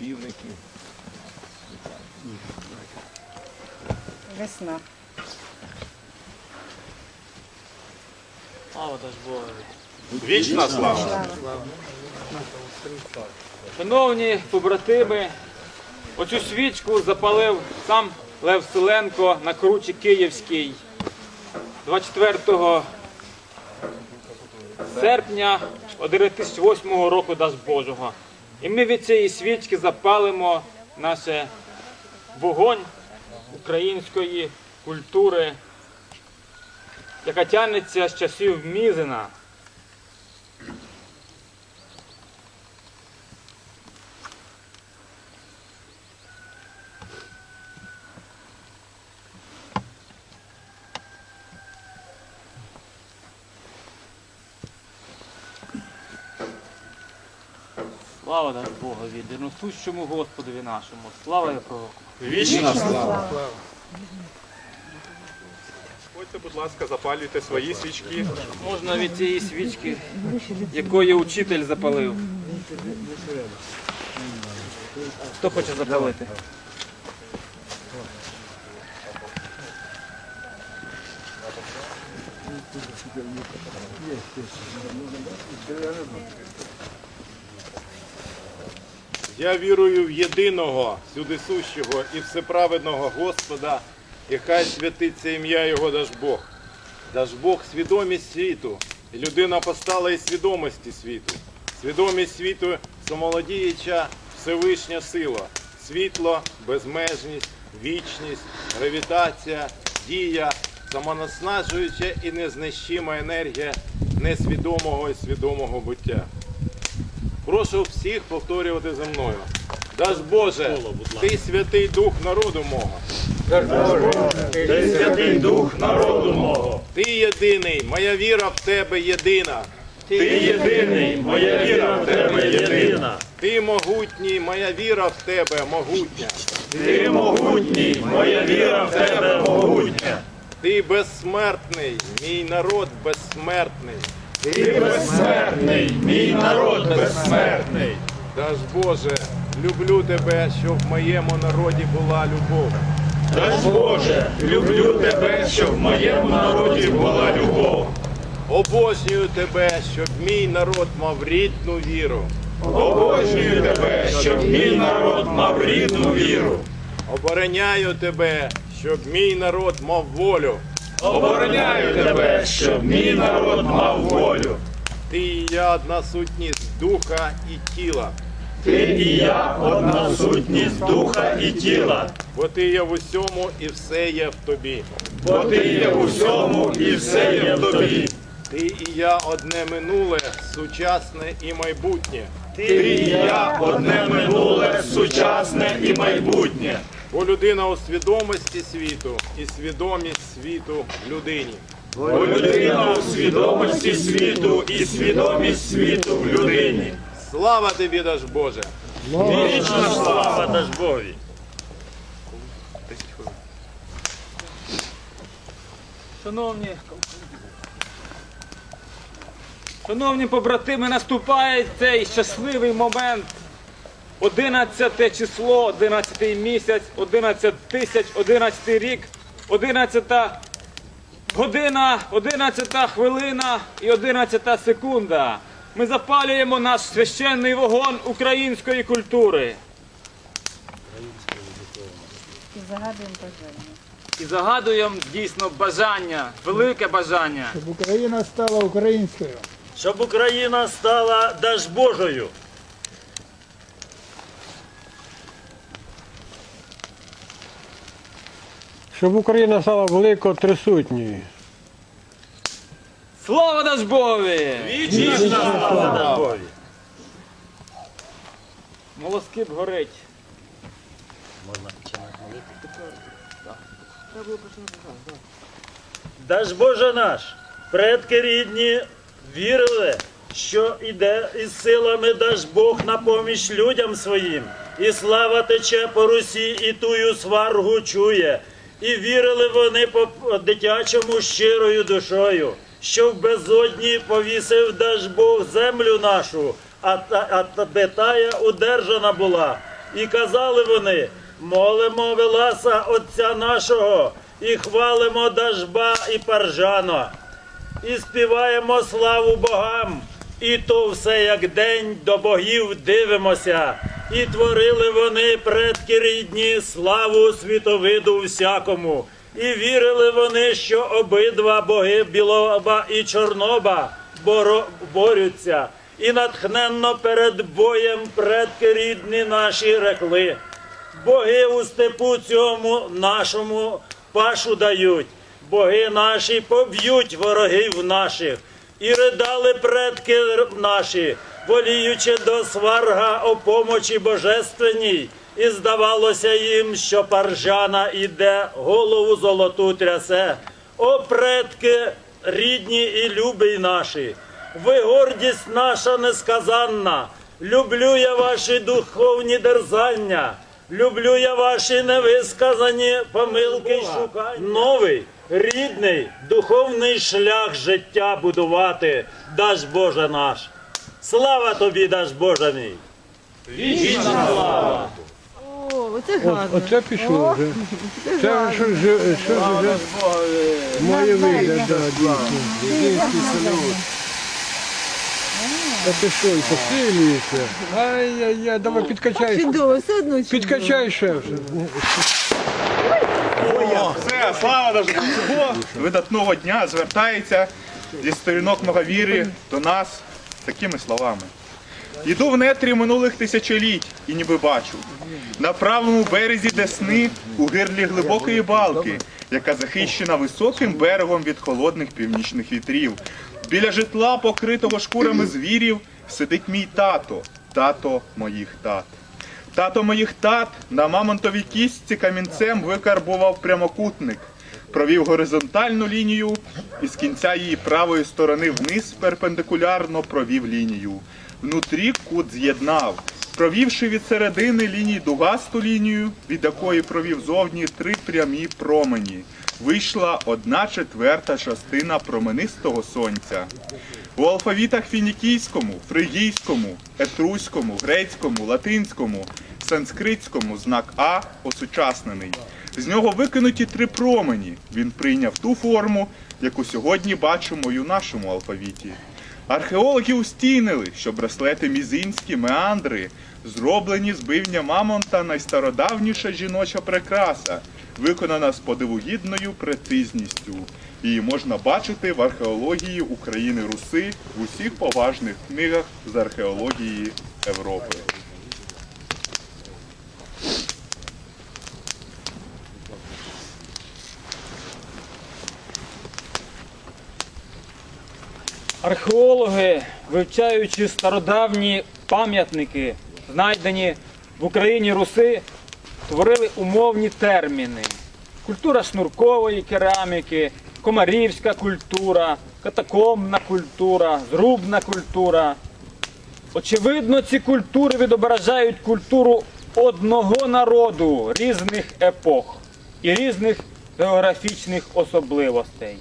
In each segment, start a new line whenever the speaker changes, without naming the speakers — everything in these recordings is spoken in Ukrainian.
півники.
Весна.
Слава даж Богові.
Вічна слава!
Слава.
Шановні побратими, оцю свічку запалив сам Лев Селенко на кручі Київській 24 серпня 2008 року дасть Божого. І ми від цієї свічки запалимо наш вогонь української культури, яка тягнеться з часів Мізина. Слава дай Богові, диносущому Господові нашому. Слава пророку.
Вічна слава! Ходьте, будь ласка, запалюйте свої свічки.
Можна від цієї свічки, якої учитель запалив. Хто хоче запалити?
Я вірую в єдиного, всюдисущого і всеправедного Господа, і хай святиться ім'я Його Дажбог. Дажбог свідомість світу, і людина постала із свідомості світу. Свідомість світу самолодіюча Всевишня сила, світло, безмежність, вічність, гравітація, дія, самонаснажуюча і незнищима енергія несвідомого і свідомого буття. Прошу всіх повторювати за мною. Даж Боже, ти святий дух народу мого.
Ти святий дух народу мого.
Ти єдиний, моя віра в тебе єдина.
Ти єдиний, моя віра в тебе єдина.
Ти могутній, моя віра в тебе могутня.
Ти могутній, моя віра в тебе могутня.
Ти безсмертний, мій народ безсмертний.
Ти безсмертний, мій народ безсмертний.
Даж Боже, люблю тебе, щоб в моєму народі була любов.
Дай Боже, люблю тебе, щоб в моєму народі була любов.
Обожнюю тебе, щоб мій народ мав рідну віру.
Обожнюю тебе, щоб мій народ мав рідну віру.
Обороняю тебе, щоб мій народ мав волю.
Обороняю тебе, щоб мій народ мав волю.
Ти і я одна сутність духа і тіла,
Ти і я одна сутність духа і тіла.
бо ти є в усьому і все є в тобі.
Бо ти є в усьому і все є в тобі.
Ти і я одне минуле, сучасне і майбутнє.
Ти і я одне минуле, сучасне і майбутнє.
Бо людина у свідомості світу і свідомість світу в людині.
Бо людина у свідомості світу і свідомість світу в людині.
Слава тобі, даж Боже!
Вічна слава Дажбові.
Шановні, шановні побратими, наступає цей щасливий момент. 11 число, 11 місяць, 11 тисяч, 11 рік, 11 година, 11 хвилина і 11 секунда. Ми запалюємо наш священний вогонь української культури.
І загадуємо бажання.
І загадуємо дійсно бажання, велике бажання.
щоб Україна стала українською.
Щоб Україна стала Дажбожою.
Щоб Україна стала великою трисутньою.
Слава Дажбові!
Вічна слава Дажбові.
Молоскип горить.
Даж Боже наш, предки рідні вірили, що іде із силами даж Бог на поміч людям своїм, і слава тече по Русі, і тую сваргу чує. І вірили вони по дитячому щирою душою, що в безодні повісив даж Бог землю нашу, а та, а удержана була. І казали вони, молимо Веласа Отця нашого, і хвалимо Дажба і Паржана, і співаємо славу богам. І то все як день до богів дивимося. І творили вони предки рідні славу світовиду всякому. І вірили вони, що обидва боги Білоба і Чорноба боро- борються. І натхненно перед боєм предки рідні наші рекли. Боги у степу цьому нашому пашу дають, боги наші поб'ють ворогів наших, і ридали предки наші, воліючи до сварга о помочі божественній, і здавалося їм, що паржана іде, голову золоту трясе. О, предки рідні і любий наші, ви гордість наша несказанна, люблю я ваші духовні дерзання. Люблю я ваші невисказані помилки й шукання. Новий, рідний, духовний шлях життя будувати, даж Боже наш. Слава тобі, даж Боже мій.
О, оце гарно.
Оце пішло вже. Це що ж що вже має вигляд, да, дійсно. Та ти що, і посилюється. Ай-яй-яй, давай підкачай.
Чудово, все одно чудово.
Підкачай ще вже.
Слава Богу! Видатного дня звертається зі сторінок многовіри до нас такими словами. Іду в нетрі минулих тисячоліть і ніби бачу. На правому березі Десни у гирлі глибокої балки, яка захищена високим берегом від холодних північних вітрів. Біля житла, покритого шкурами звірів, сидить мій тато, тато моїх тат. Тато моїх тат на мамонтовій кістці камінцем викарбував прямокутник, провів горизонтальну лінію і з кінця її правої сторони вниз перпендикулярно провів лінію. Внутрі кут з'єднав, провівши від середини лінії дугасту лінію, від якої провів зовні три прямі промені. Вийшла одна четверта частина променистого сонця. У алфавітах фінікійському, фригійському, етруському, грецькому, латинському, санскритському знак А осучаснений. З нього викинуті три промені. Він прийняв ту форму, яку сьогодні бачимо і у нашому алфавіті. Археологи устійнили, що браслети мізинські меандри зроблені з бивня мамонта найстародавніша жіноча прикраса, виконана з подивогідною прeciзністю. Її можна бачити в археології України Руси в усіх поважних книгах з археології Європи.
Археологи, вивчаючи стародавні пам'ятники, знайдені в Україні Руси, творили умовні терміни. Культура шнуркової кераміки, комарівська культура, катакомбна культура, зрубна культура. Очевидно, ці культури відображають культуру одного народу різних епох і різних географічних особливостей.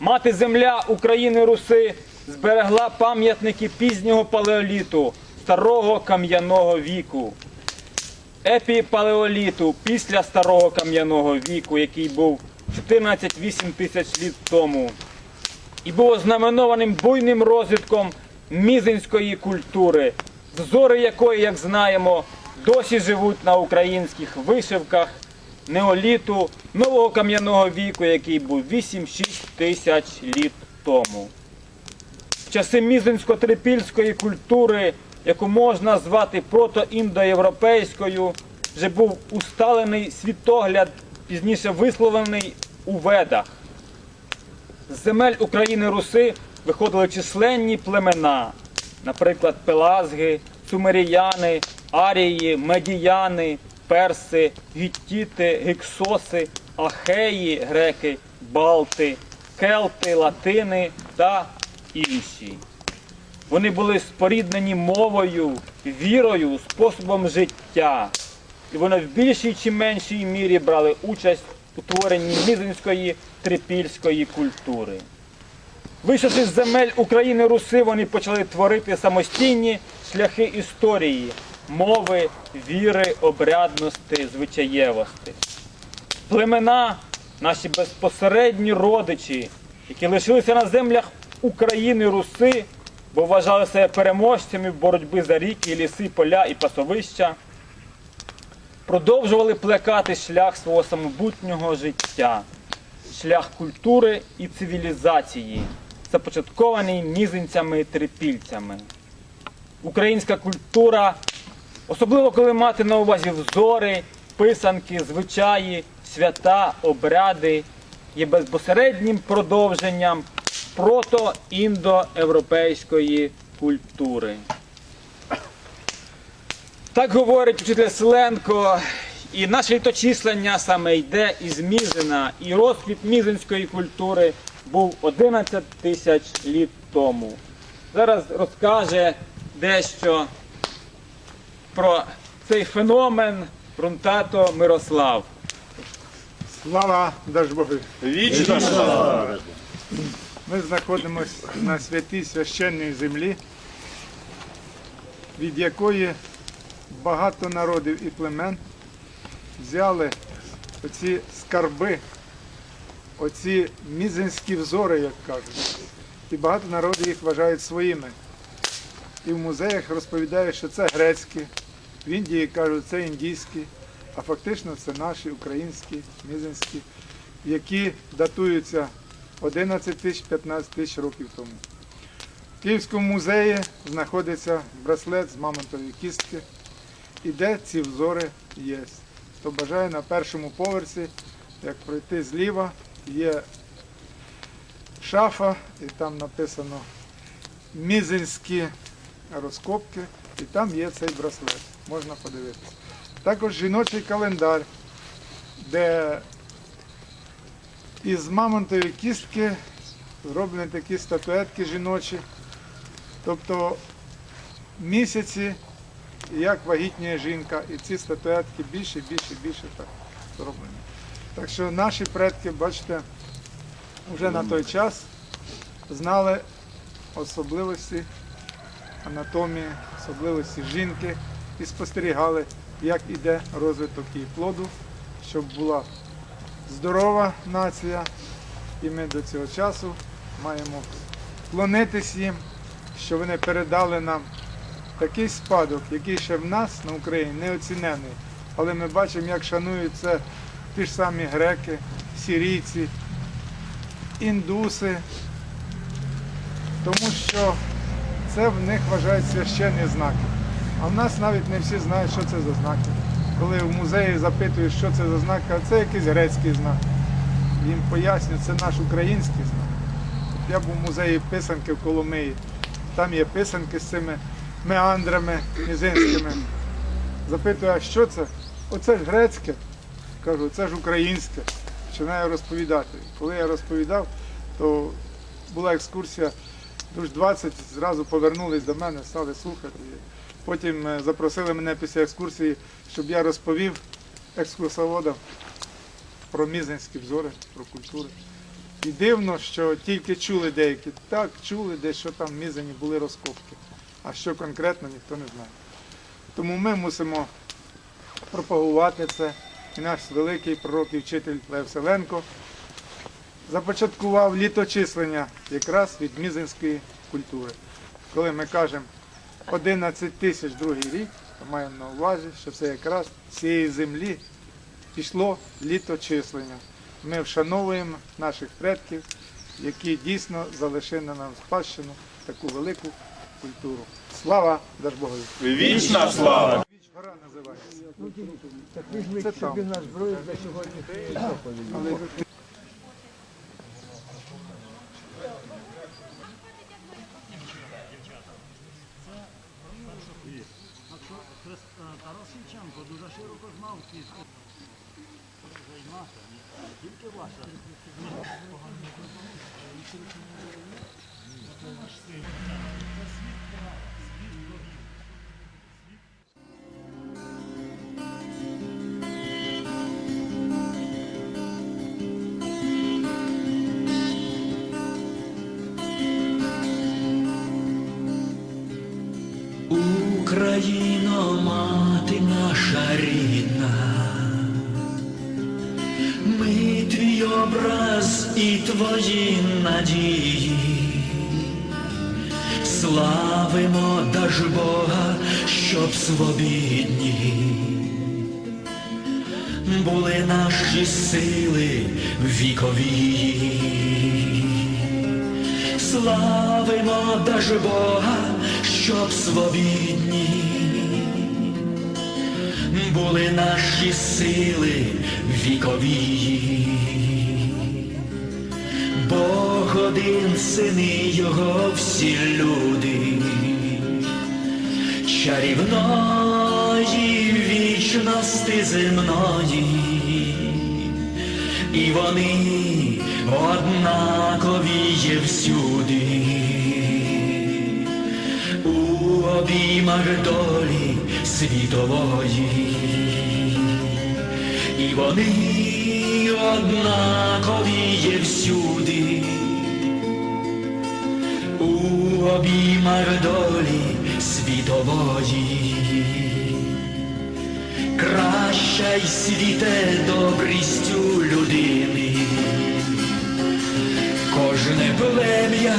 Мати земля України Руси зберегла пам'ятники пізнього палеоліту, старого кам'яного віку, епіпалеоліту після старого кам'яного віку, який був 14-8 тисяч літ тому, і був ознаменованим буйним розвитком мізинської культури, взори якої, як знаємо, досі живуть на українських вишивках неоліту, нового кам'яного віку, який був 8-6 тисяч літ тому. В часи мізинсько-трипільської культури, яку можна звати протоіндоєвропейською, вже був усталений світогляд, пізніше висловлений у ведах. З земель України Руси виходили численні племена, наприклад, пелазги, сумеріяни, арії, медіяни, перси, гіттіти, гіксоси, ахеї, греки, балти, келти, латини та інші. Вони були споріднені мовою, вірою, способом життя. І вони в більшій чи меншій мірі брали участь у творенні мізинської трипільської культури. Вийшовши з земель України Руси, вони почали творити самостійні шляхи історії, мови, віри, обрядності, звичаєвості. Племена, наші безпосередні родичі, які лишилися на землях України Руси, бо вважали себе переможцями в боротьбі за ріки, ліси, поля і пасовища, продовжували плекати шлях свого самобутнього життя, шлях культури і цивілізації, започаткований мізинцями і трипільцями. Українська культура, особливо коли мати на увазі взори, писанки, звичаї, свята, обряди, є безпосереднім продовженням прото-індоєвропейської культури. Так говорить вчитель Селенко, і наше літочислення саме йде із Мізина, і розквіт мізинської культури був 11 тисяч літ тому. Зараз розкаже дещо про цей феномен Брунтато Мирослав.
Слава Дажбогу!
Вічна слава!
Ми знаходимося на святій священній землі, від якої багато народів і племен взяли оці скарби, оці мізинські взори, як кажуть. І багато народів їх вважають своїми. І в музеях розповідають, що це грецькі, в Індії кажуть, це індійські, а фактично це наші українські, мізинські, які датуються 11 тисяч 15 тисяч років тому. В Київському музеї знаходиться браслет з мамонтової кістки, і де ці взори є. Хто бажає на першому поверсі, як пройти зліва, є шафа, і там написано мізинські розкопки, і там є цей браслет. Можна подивитися. Також жіночий календар, де із мамонтової кістки зроблені такі статуетки жіночі. Тобто місяці, як вагітніє жінка, і ці статуетки більше, більше, більше так зроблені. Так що наші предки, бачите, вже на той час знали особливості анатомії, особливості жінки і спостерігали, як іде розвиток її плоду, щоб була здорова нація, і ми до цього часу маємо вклонитись їм, що вони передали нам такий спадок, який ще в нас на Україні не оцінений. Але ми бачимо, як шанують це ті ж самі греки, сірійці, індуси, тому що це в них вважають священні знаки. А в нас навіть не всі знають, що це за знаки. Коли в музеї запитують, що це за знак, а це якийсь грецький знак. Їм пояснюють, це наш український знак. Я був в музеї писанки в Коломиї. Там є писанки з цими меандрами мізинськими. Запитую, а що це? Оце ж грецьке. Кажу, це ж українське. Починаю розповідати. Коли я розповідав, то була екскурсія, душ 20 зразу повернулись до мене, стали слухати. Потім е, запросили мене після екскурсії, щоб я розповів екскурсоводам про мізинські взори, про культури. І дивно, що тільки чули деякі, так, чули десь, що там в Мізані були розкопки. А що конкретно, ніхто не знає. Тому ми мусимо пропагувати це. І наш великий пророк і вчитель Лев Селенко започаткував літочислення якраз від мізинської культури. Коли ми кажемо 11 тисяч другий рік, то маємо на увазі, що це якраз з цієї землі пішло літочислення. Ми вшановуємо наших предків, які дійсно залишили нам спадщину таку велику культуру. Слава Держбогові!
Вічна слава!
Гора називається.
Так візьміть собі на зброю для сьогодні.
Тарас Шевченко дуже широко знав ці тільки ваша.
Украина, мать наша рідна, мы твій образ и твои надежды. Славимо даж Бога, щоб свобідні були наші сили вікові. Славимо даж Бога, щоб свобідні були наші сили вікові. Один сини його всі люди, чарівної вічності земної, і вони однакові є всюди, у обіймах долі світової, і вони однакові є всюди, обіймах долі світової. Краща й світе добрістю людини, кожне плем'я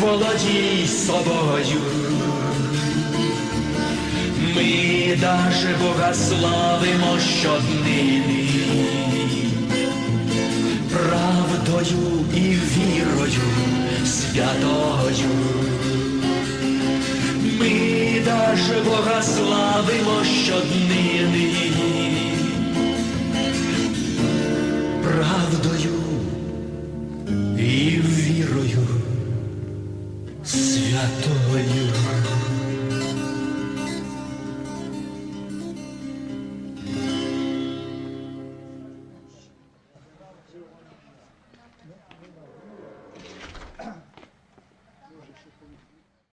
володій собою. Ми даже Бога славимо щоднини, правдою і вірою святою. Ми даже Бога славимо щоднини,